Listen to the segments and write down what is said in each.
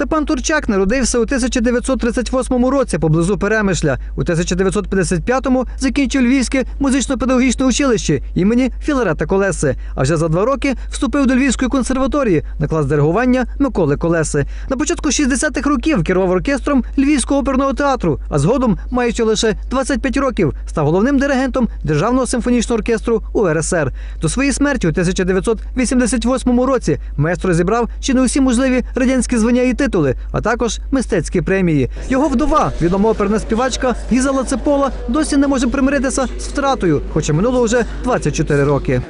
Степан Турчак народився у 1938 році поблизу Перемишля. У 1955-му закінчив Львівське музично-педагогічне училище імені Філарета Колеси. А вже за два роки вступив до Львівської консерваторії на клас диригування Миколи Колеси. На початку 60-х років керував оркестром Львівського оперного театру, а згодом, маючи лише 25 років, став головним диригентом Державного симфонічного оркестру УРСР. До своєї смерті у 1988 році маестро зібрав чи не усі можливі радянські звання і титули, а також мистецькі премії. Його вдова, відома оперна співачка Гізела Цепола, досі не може примиритися з втратою, хоча минуло вже 24 роки.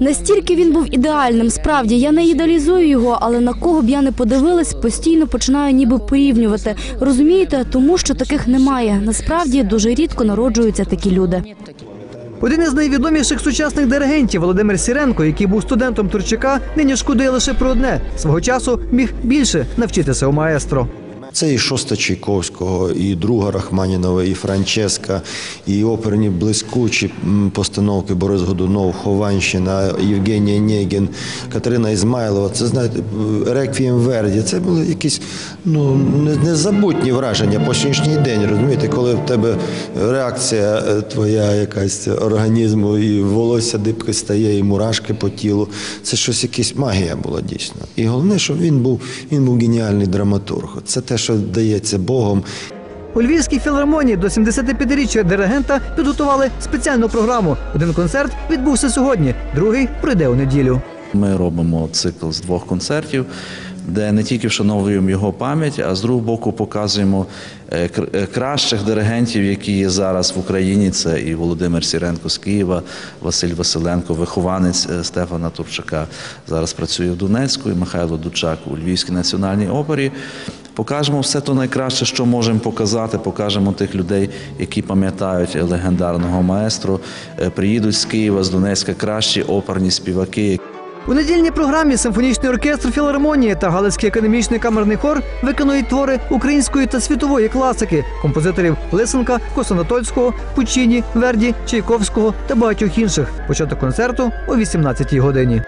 Настільки він був ідеальним. Справді я не ідеалізую його, але на кого б я не подивилась, постійно починаю ніби порівнювати. Розумієте, тому що таких немає. Насправді дуже рідко народжуються такі люди. Один із найвідоміших сучасних диригентів Володимир Сіренко, який був студентом Турчака, нині шкодує лише про одне свого часу міг більше навчитися у маестро. Це і шоста Чайковського, і друга Рахманінова, і Франческа, і оперні блискучі постановки Борис Годунов, Хованщина, Євгенія Негін, Катерина Ізмайлова. Це знаєте, Реквієм Верді. Це були якісь ну незабутні враження по сьогоднішній день. Розумієте, коли в тебе реакція е, твоя якась організму, і волосся дибки стає, і мурашки по тілу. Це щось якась магія була дійсно. І головне, що він був він був геніальний драматург. Це те, що дається Богом. У Львівській філармонії до 75-річчя диригента підготували спеціальну програму. Один концерт відбувся сьогодні, другий прийде у неділю. Ми робимо цикл з двох концертів, де не тільки вшановуємо його пам'ять, а з другого боку показуємо е, кр- е, кращих диригентів, які є зараз в Україні. Це і Володимир Сіренко з Києва, Василь Василенко, вихованець е, Стефана Турчака. Зараз працює в Донецьку, і Михайло Дучак у Львівській національній опері. Покажемо все то найкраще, що можемо показати. Покажемо тих людей, які пам'ятають легендарного маестро. Е, Приїдуть з Києва, з Донецька кращі оперні співаки, У недільній програмі симфонічний оркестр філармонії та Галицький академічний камерний хор виконують твори української та світової класики композиторів Лисенка, Косонатольського, Пучіні, Верді, Чайковського та багатьох інших. Початок концерту о 18-й годині.